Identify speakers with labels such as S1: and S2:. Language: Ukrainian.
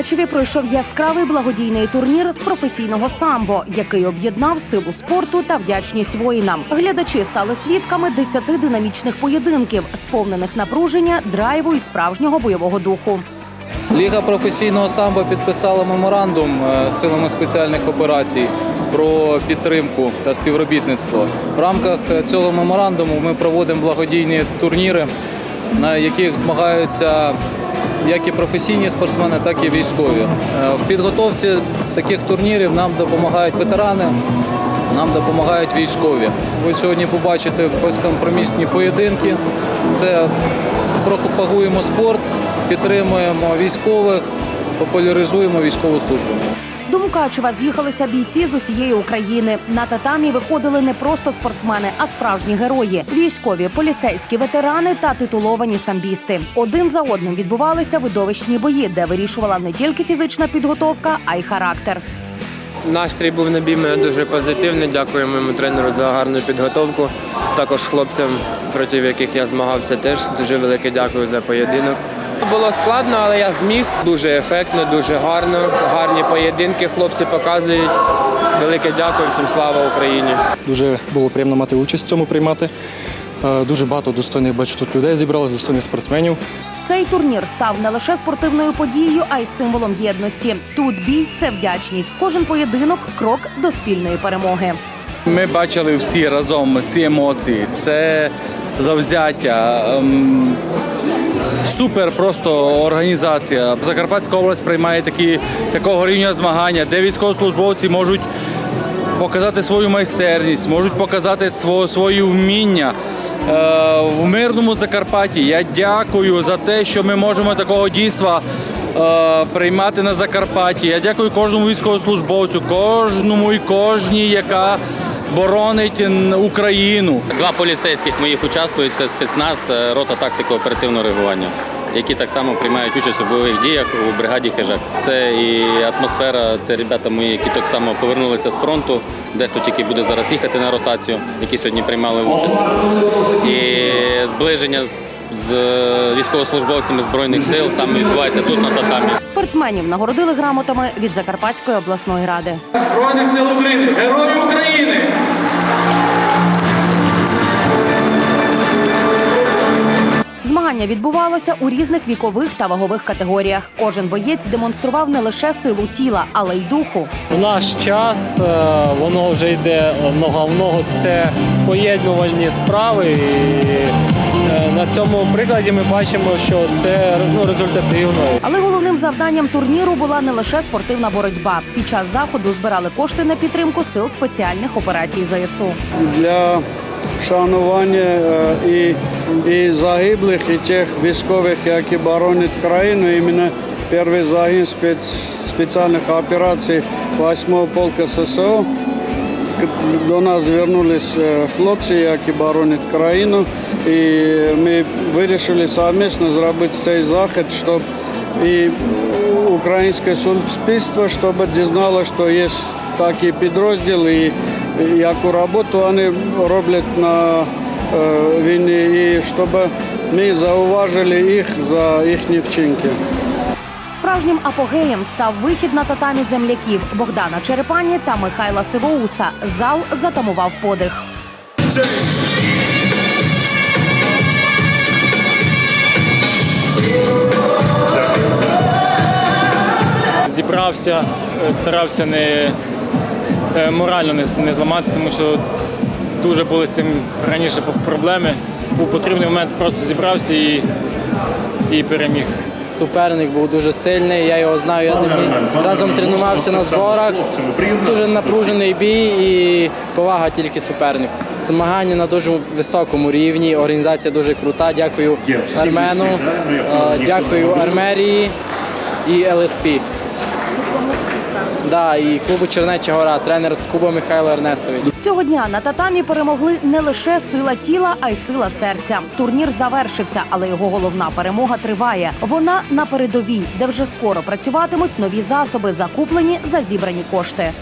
S1: Мукачеві пройшов яскравий благодійний турнір з професійного самбо, який об'єднав силу спорту та вдячність воїнам. Глядачі стали свідками десяти динамічних поєдинків, сповнених напруження, драйву і справжнього бойового духу.
S2: Ліга професійного самбо підписала меморандум е, з силами спеціальних операцій про підтримку та співробітництво. В рамках е, цього меморандуму ми проводимо благодійні турніри, на яких змагаються як і професійні спортсмени, так і військові. Е, В підготовці таких турнірів нам допомагають ветерани. Нам допомагають військові. Ви сьогодні побачите безкомпромісні поєдинки. Це пропагуємо спорт, підтримуємо військових, популяризуємо військову службу.
S1: Мукачева з'їхалися бійці з усієї України. На татамі виходили не просто спортсмени, а справжні герої: військові, поліцейські ветерани та титуловані самбісти. Один за одним відбувалися видовищні бої, де вирішувала не тільки фізична підготовка, а й характер.
S3: Настрій був на бій дуже позитивний. Дякую моєму тренеру за гарну підготовку. Також хлопцям, проти яких я змагався, теж дуже велике дякую за поєдинок. Було складно, але я зміг. Дуже ефектно, дуже гарно. Гарні поєдинки хлопці показують. Велике дякую, всім слава Україні.
S4: Дуже було приємно мати участь в цьому приймати. Е, Дуже багато достойних бачу тут людей зібралось, достойних спортсменів.
S1: Цей турнір став не лише спортивною подією, а й символом єдності. Тут бій це вдячність. Кожен поєдинок крок до спільної перемоги.
S5: Ми бачили всі разом ці емоції, це завзяття. Супер просто організація. Закарпатська область приймає такі, такого рівня змагання, де військовослужбовці можуть показати свою майстерність, можуть показати сво- свої вміння е, в мирному Закарпатті. Я дякую за те, що ми можемо такого дійства е, приймати на Закарпатті. Я дякую кожному військовослужбовцю, кожному і кожній, яка боронить Україну.
S6: Два поліцейських моїх участвують. Це спецназ, е, рота тактики оперативного реагування, які так само приймають участь у бойових діях у бригаді Хижак. Це і атмосфера, це ребята мої, які так само повернулися з фронту, дехто тільки буде зараз їхати на ротацію, які сьогодні приймали участь. І зближення з, з військовослужбовцями збройних сил саме відбувається тут на татамі.
S1: Спортсменів нагородили грамотами від Закарпатської обласної ради.
S5: Збройних сил України, герої України!
S1: Змагання відбувалося у різних вікових та вагових категоріях. Кожен боєць демонстрував не лише силу тіла, але й духу.
S7: У наш час е, воно вже йде нога в ногу. Це поєднувальні справи. І е, на цьому прикладі ми бачимо, що це ну, результативно.
S1: Але головним завданням турніру була не лише спортивна боротьба. Під час заходу збирали кошти на підтримку сил спеціальних операцій ЗСУ.
S8: для вшанування е, і, і загиблих, і тих військових, які боронять країну. Іменно перший загін спец, спеціальних операцій 8-го полка ССО. До нас звернулись е, хлопці, які боронять країну, і ми вирішили совместно зробити цей захід, щоб і українське суспільство, щоб дізналося, що є такі підрозділи, яку роботу вони роблять на е, війні, і щоб ми зауважили їх за їхні вчинки.
S1: Справжнім апогеєм став вихід на татамі земляків Богдана Черепані та Михайла Сивоуса. Зал затамував подих.
S7: Зібрався, е, старався не морально не, не зламатися, тому що дуже були з цим раніше проблеми. У потрібний момент просто зібрався і, і переміг.
S9: Суперник був дуже сильний, я його знаю, я з ним разом тренувався на зборах. Дуже напружений бій і повага тільки супернику. Змагання на дуже високому рівні, організація дуже крута. Дякую Армену, е, дякую Армерії і ЛСП. Да, і клубу Чернеча Гора, тренер з Куба Михайло Ернестович.
S1: Цього дня на татамі перемогли не лише сила тіла, а й сила серця. Турнір завершився, але його головна перемога триває. Вона на передовій, де вже скоро працюватимуть нові засоби, закуплені за зібрані кошти.